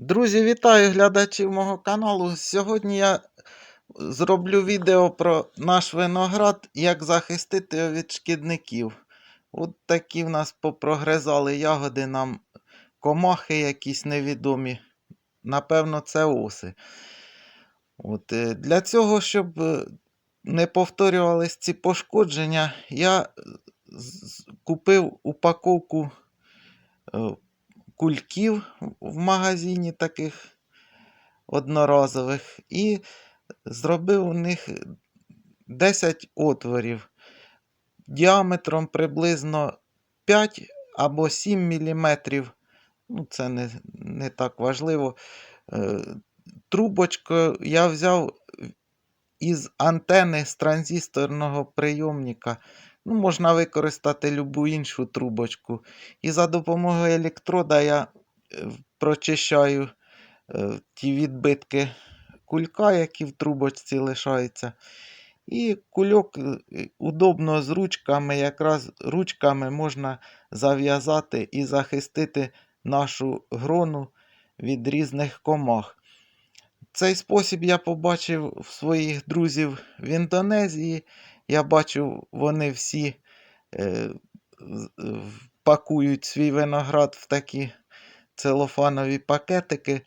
Друзі, вітаю глядачів мого каналу. Сьогодні я зроблю відео про наш виноград, як захистити його від шкідників. От такі в нас попрогризали ягоди нам комахи якісь невідомі. Напевно, це оси. От, е, для цього, щоб е, не повторювались ці пошкодження, я купив упаковку е, кульків в магазині таких одноразових і зробив у них 10 отворів діаметром приблизно 5 або 7 мм. Ну, це не, не так важливо. Е, Трубочку я взяв із антени з транзисторного прийомника. Ну, можна використати любу іншу трубочку. І за допомогою електрода я е, прочищаю е, ті відбитки кулька, які в трубочці лишаються. І кульок е, удобно з ручками, якраз ручками можна зав'язати і захистити нашу грону від різних комах. Цей спосіб я побачив в своїх друзів в Індонезії. Я бачу, вони всі е, пакують свій виноград в такі целофанові пакетики.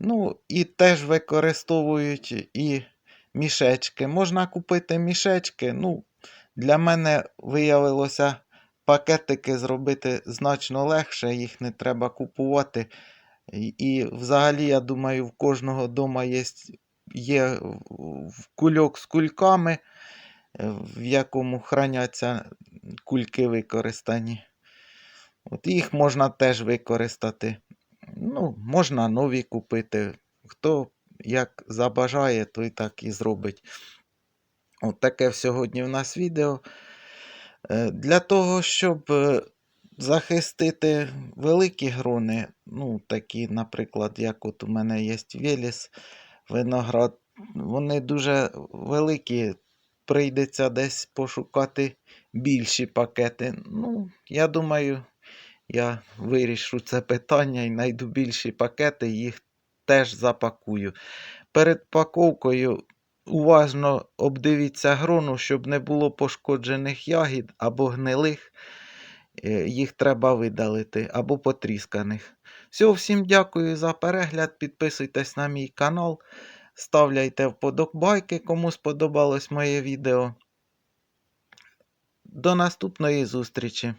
Ну, і теж використовують і мішечки. Можна купити мішечки. Ну, для мене виявилося пакетики зробити значно легше, їх не треба купувати. І, взагалі, я думаю, в кожного вдома є, є кульок з кульками, в якому храняться кульки використані. От їх можна теж використати. Ну, можна нові купити. Хто як забажає, той так і зробить. От таке сьогодні в нас відео. Е, Для того, щоб е, захистити великі грони, ну, такі, наприклад, як от у мене є Веліс, виноград, вони дуже великі, прийдеться десь пошукати більші пакети. Ну, я думаю, я вирішу це питання і знайду більші пакети, їх теж запакую. Перед паковкою уважно обдивіться грону, щоб не було пошкоджених ягід або гнилих. Е, Їх треба видалити або потрісканих. Всього, всім дякую за перегляд. Підписуйтесь на мій канал, ставляйте вподобайки, кому сподобалось моє відео. До наступної зустрічі!